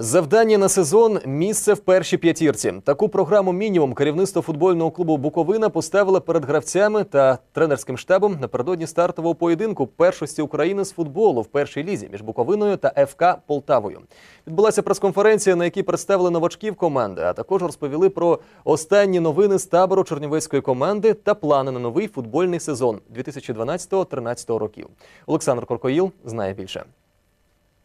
Завдання на сезон місце в першій п'ятірці. Таку програму мінімум керівництво футбольного клубу Буковина поставило перед гравцями та тренерським штабом напередодні стартового поєдинку першості України з футболу в першій лізі між Буковиною та ФК Полтавою. Відбулася прес-конференція, на якій представили новачків команди, а також розповіли про останні новини з табору чернівецької команди та плани на новий футбольний сезон 2012-2013 років. Олександр Коркоїл знає більше.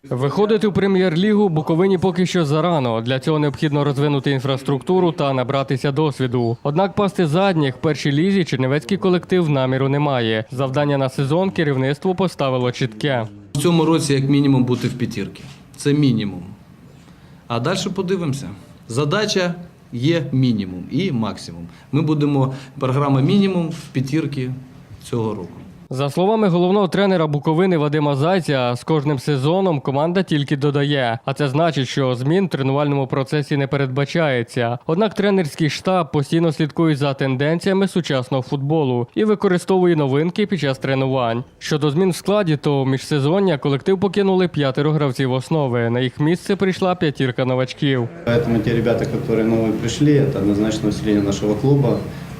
Виходити в прем'єр-лігу Буковині поки що зарано. Для цього необхідно розвинути інфраструктуру та набратися досвіду. Однак пасти задніх в першій лізі чернівецький колектив наміру не має. Завдання на сезон керівництво поставило чітке. В цьому році як мінімум бути в п'ятірці. Це мінімум. А далі подивимося. Задача є мінімум і максимум. Ми будемо програма мінімум в п'ятірці цього року. За словами головного тренера Буковини Вадима Зайця, з кожним сезоном команда тільки додає, а це значить, що змін в тренувальному процесі не передбачається. Однак тренерський штаб постійно слідкує за тенденціями сучасного футболу і використовує новинки під час тренувань. Щодо змін в складі, то міжсезоння колектив покинули п'ятеро гравців основи. На їх місце прийшла п'ятірка новачків. Поэтому те ребята, которые новые пришли, это однозначно усиление нашего клуба.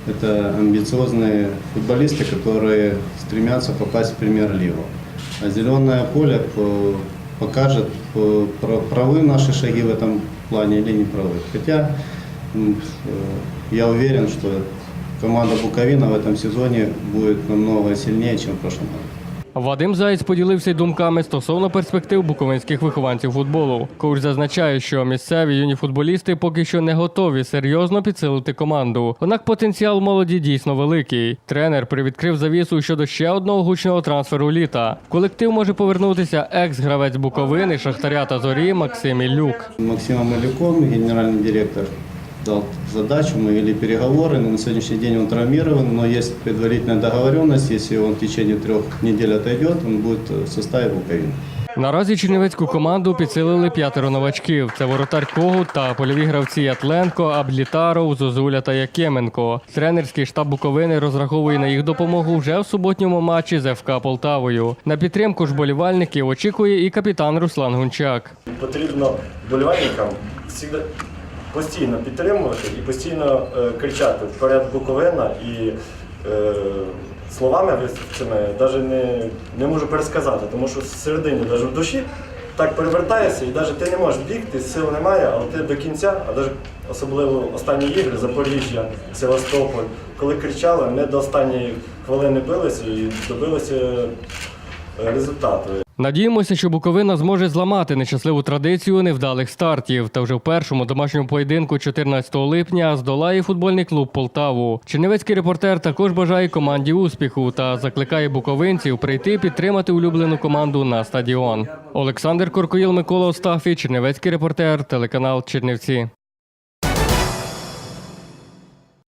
Это амбициозные футболисты, которые стремятся попасть в премьер-лигу. А зеленое поле по- покажет, по- про- правы наши шаги в этом плане или не правы. Хотя м, э, я уверен, что команда Буковина в этом сезоне будет намного сильнее, чем в прошлом году. Вадим Заєць поділився думками стосовно перспектив буковинських вихованців футболу. Коуч зазначає, що місцеві юні футболісти поки що не готові серйозно підсилити команду. Однак потенціал молоді дійсно великий. Тренер привідкрив завісу щодо ще одного гучного трансферу літа. В колектив може повернутися екс-гравець Буковини, Шахтаря та Зорі Максим Ілюк. Максимом Малюком, генеральный директор, дал задачу, мы вели переговоры, но на сегодняшний день он травмирован, но есть предварительная договоренность, если он в течение трех недель отойдет, он будет в составе Буковины. Наразі чернівецьку команду підсилили п'ятеро новачків. Це воротар Когут та польові гравці Атленко, Аблітаров, Зозуля та Якименко. Тренерський штаб Буковини розраховує на їх допомогу вже в суботньому матчі з ФК Полтавою. На підтримку ж болівальників очікує і капітан Руслан Гунчак. потрібно вболівальникам завжди постійно підтримувати і постійно е, кричати вперед Буковина і е, словами цими навіть не, не можу пересказати, тому що всередині, навіть в душі так перевертаєшся, і навіть ти не можеш бігти, сил немає, але ти до кінця, а навіть особливо останні ігри, Запоріжжя, Севастополь, коли кричали, ми до останньої хвилини билися і добилися е, результату. Надіємося, що Буковина зможе зламати нещасливу традицію невдалих стартів. Та вже в першому домашньому поєдинку 14 липня здолає футбольний клуб Полтаву. Чернівецький репортер також бажає команді успіху та закликає буковинців прийти підтримати улюблену команду на стадіон. Олександр Коркоїл, Микола Остафій, Чернівецький репортер, телеканал Чернівці.